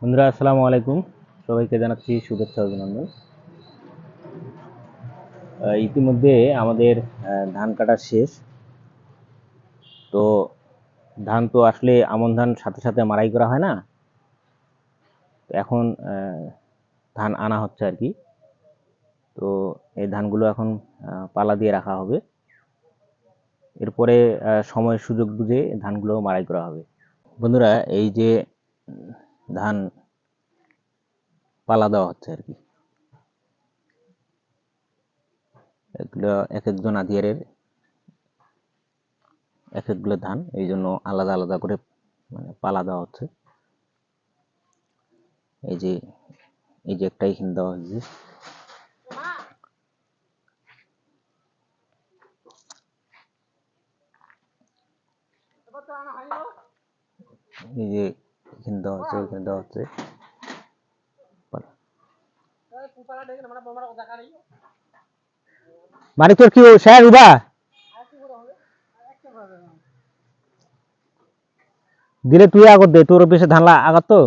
বন্ধুরা, আসসালামু আলাইকুম। সবাইকে জানাচ্ছি শুভেচ্ছা অভিনন্দন। ইতিমধ্যে আমাদের ধান কাটা শেষ। তো ধান তো আসলে আমন ধান সাথে সাথে মারাই করা হয় না। এখন ধান আনা হচ্ছে আর কি। তো এই ধানগুলো এখন পালা দিয়ে রাখা হবে। এরপরে সময় সুযোগ বুঝে ধানগুলো মারাই করা হবে। বন্ধুরা, এই যে ধান পালা দেওয়া হচ্ছে আর কি। এগুলো এক একজন আদিয়ারের এক একগুলো ধান, এই জন্য আলাদা আলাদা করে মানে পালা দেওয়া হচ্ছে। এই যে এই যে একটা এখানে দেওয়া হয়েছে। এই যে এখানে দেওয়া হচ্ছে ওইখানে দেওয়া পালা। মানে তোর কি স্যার উবা দিলে তুই আগত দে তোর বেশি ধান আগত তো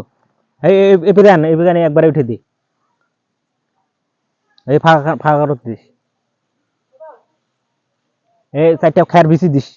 এই এই- এই পেরে আন এই পেরে আন, একবারে উঠে দি এই ফাঁকা ফাঁকা দিস এই চারটা খায়ার বেশি দিস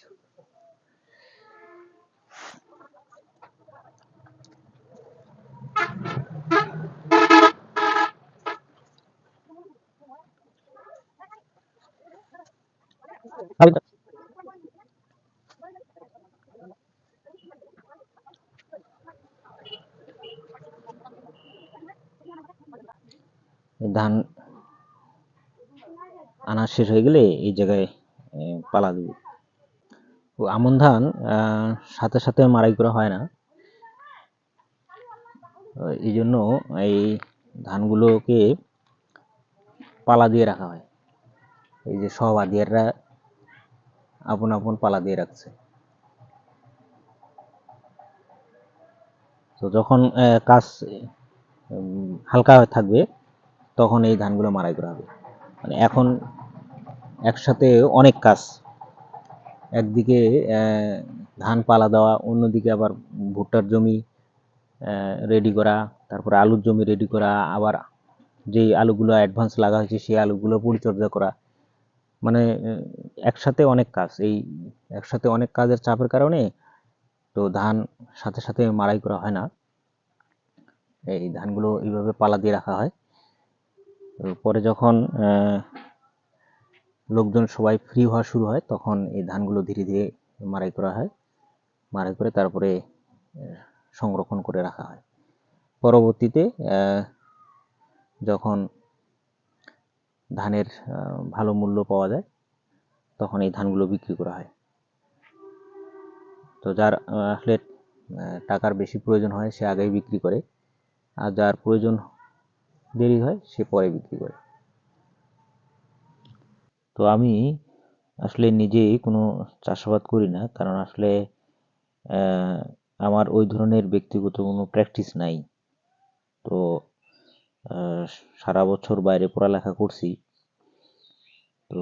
ধান আনা শেষ হয়ে গেলে এই জায়গায় পালা দিবে। তো আমন ধান সাথে সাথে মারাই করা হয় না। এই জন্য এই ধানগুলোকে পালা দিয়ে রাখা হয়। এই যে সব আদিয়াররা আপন আপন পালা দিয়ে রাখছে। তো যখন কাজ হালকা থাকবে, তখন এই ধানগুলো মারাই করা হবে। মানে এখন একসাথে অনেক কাজ। একদিকে ধান পালা দেওয়া, অন্যদিকে আবার ভুট্টার জমি রেডি করা, তারপরে আলুর জমি রেডি করা, আবার যেই আলুগুলো অ্যাডভান্স লাগা হয়েছে, সেই আলুগুলো পরিচর্যা করা। মানে একসাথে অনেক কাজ। এই একসাথে অনেক কাজের চাপের কারণে তো ধান সাথে সাথে মারাই করা হয় না। এই ধানগুলো এইভাবে পালা দিয়ে রাখা হয়। পরে যখন লোকজন সবাই ফ্রি হওয়া শুরু হয়, তখন এই ধানগুলো ধীরে ধীরে মারাই করা হয়। মারাই করে তারপরে সংরক্ষণ করে রাখা হয়। পরবর্তীতে যখন ধানের ভালো মূল্য পাওয়া যায়, তখন এই ধানগুলো বিক্রি করা হয়। তো যার আসলে টাকার বেশি প্রয়োজন হয়, সে আগেই বিক্রি করে। আর যার প্রয়োজন দেরি হয়, সে পরে বিক্রি করে। তো আমি আসলে নিজেই কোনো চাষাবাদ করি না, কারণ আসলে আমার ওই ধরনের ব্যক্তিগত কোনো প্র্যাকটিস নাই। তো সারা বছর বাইরে পড়ালেখা করছি। তো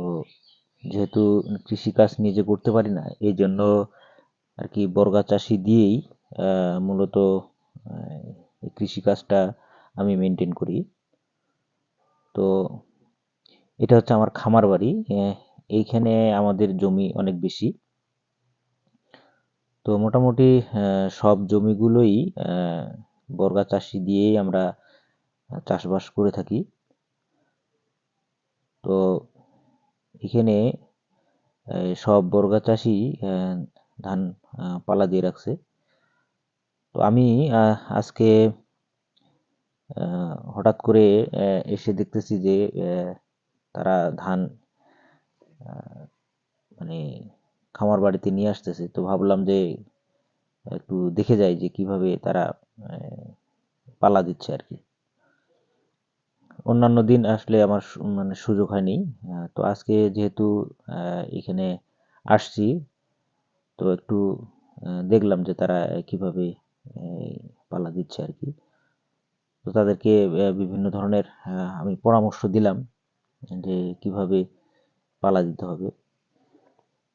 যেহেতু কৃষিকাজ নিজে করতে পারি না, এই জন্য আর কি বর্গা চাষি দিয়েই মূলত কৃষিকাজটা আমি মেনটেন করি। তো এটা হচ্ছে আমার খামার বাড়ি। এইখানে আমাদের জমি অনেক বেশি। তো মোটামুটি সব জমিগুলোই বর্গা চাষি দিয়েই আমরা চাষবাস করে থাকি। তো এখানে সব বর্গা চাষি ধান পালা দিয়ে রাখছে। তো আমি আজকে হঠাৎ করে এসে দেখতেছি যে তারা ধান মানে খামার বাড়িতে নিয়ে আসতেছে। তো ভাবলাম যে, একটু দেখে যাই যে কীভাবে তারা পালা দিচ্ছে আর কি। অন্যান্য দিন আসলে আমার মানে সুযোগ হয়নি। তো আজকে যেহেতু এখানে আসছি, তো একটু দেখলাম যে তারা কীভাবে পালা দিচ্ছে আর কি তো তাদেরকে বিভিন্ন ধরনের আমি পরামর্শ দিলাম যে কীভাবে পালা দিতে হবে।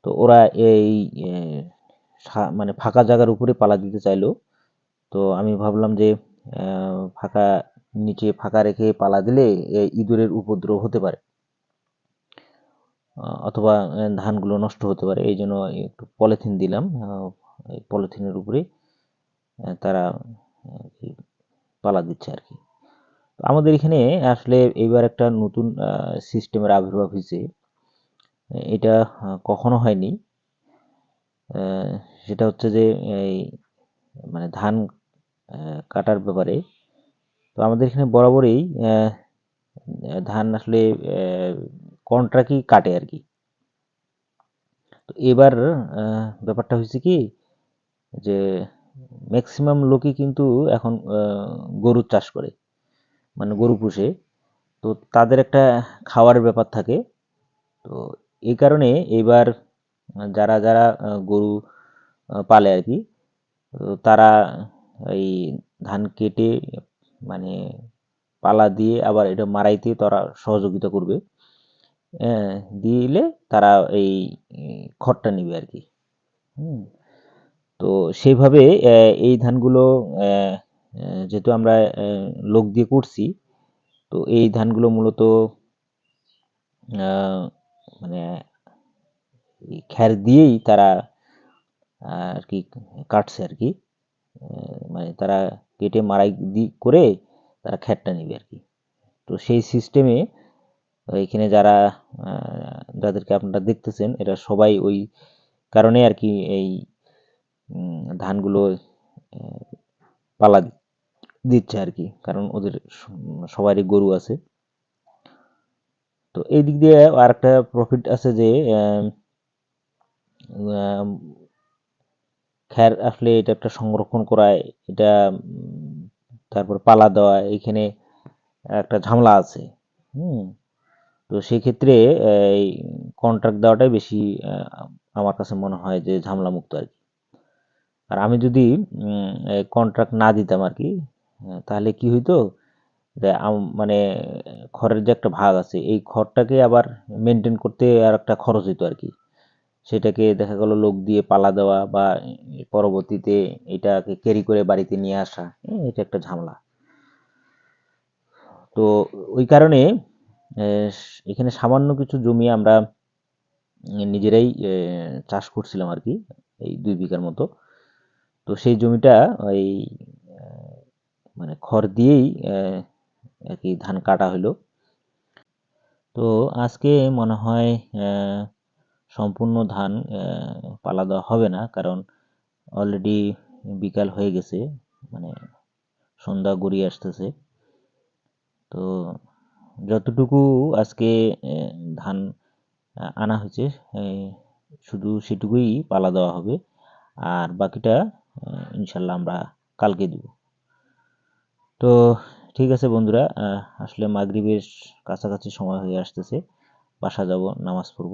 তো ওরা এই মানে ফাঁকা জায়গার উপরে পালা দিতে চাইলো। তো আমি ভাবলাম যে ফাঁকা নিচে ফাঁকা রেখে পালা দিলে ইঁদুরের উপদ্রব হতে পারে। অথবা ধানগুলো নষ্ট হতে পারে। এই জন্য একটু পলিথিন দিলাম। পলিথিনের উপরে তারা পালা দিচ্ছে আর কি। আমাদের এখানে আসলে এইবার একটা নতুন সিস্টেমের আবির্ভাব হয়েছে। এটা কখনো হয়নি। সেটা হচ্ছে যে, এই মানে ধান কাটার ব্যাপারে তো আমাদের এখানে বরাবরই ধান আসলে কন্ট্রাক্টই কাটে আর কি। তো এবার ব্যাপারটা হয়েছে কি যে ম্যাক্সিমাম লোকই কিন্তু এখন গরুর চাষ করে মানে গরু পুষে। তো তাদের একটা খাওয়ার ব্যাপার থাকে। তো এই কারণে এবার, যারা যারা গরু পালে আর কি তারা এই ধান কেটে মানে পালা দিয়ে আবার এটা মারাইতে তারা সহযোগিতা করবে। আহ, দিলে তারা এই খড়টা নিবে আর কি। হুম তো সেইভাবে এই ধানগুলো যেহেতু আমরা লোক দিয়ে করছি তো এই ধানগুলো মূলত মানে খ্যার দিয়েই তারা আর কি কাটছে আর কি। মানে তারা কেটে মারাই দি করে তারা খ্যারটা নিবে আর কি। তো সেই সিস্টেমে এখানে যারা যাদেরকে আপনারা দেখতেছেন, এরা সবাই ওই কারণে আর কি এই ধানগুলো পালা দিচ্ছে আর কি। কারণ ওদের সবারই গরু আছে। তো এই দিক দিয়ে আর একটা প্রফিট আছে যে খ্যার আসলে এটা একটা সংরক্ষণ করায়। এটা তারপর পালা দেওয়া, এখানে একটা ঝামেলা আছে। হুম? তো সেই ক্ষেত্রে এই কন্ট্রাক্ট দেওয়াটাই বেশি আমার কাছে মনে হয় যে ঝামেলা মুক্ত আর কি। আর আমি যদি কন্ট্রাক্ট না দিতাম আর কি তাহলে কি হইতো? মানে খড়ের যে একটা ভাগ আছে, এই খড়টাকে আবার মেনটেন করতে আর একটা খরচ হইতো আর কি। সেটাকে দেখা গেল লোক দিয়ে পালা দেওয়া বা পরবর্তীতে এটাকে ক্যারি করে বাড়িতে নিয়ে আসা হ্যাঁ, এটা একটা ঝামেলা। তো ওই কারণে এখানে সামান্য কিছু জমি আমরা নিজেরাই চাষ করছিলাম আর কি এই দুই বিঘার মতো। তো সেই জমিটা ওই মানে খড় দিয়েই আর কি ধান কাটা হলো তো আজকে মনে হয় সম্পূর্ণ ধান পালা দেওয়া হবে না। কারণ অলরেডি বিকাল হয়ে গেছে মানে সন্ধ্যা গড়িয়ে আসতেছে। তো যতটুকু আজকে ধান আনা হয়েছে শুধু সেটুকুই পালা দেওয়া হবে। আর বাকিটা ইনশাল্লাহ আমরা কালকে দিব। তো ঠিক আছে বন্ধুরা আসলে মাগরিবের কাছাকাছি সময় হয়ে আসতেছে। বাসা যাব, নামাজ পড়ব।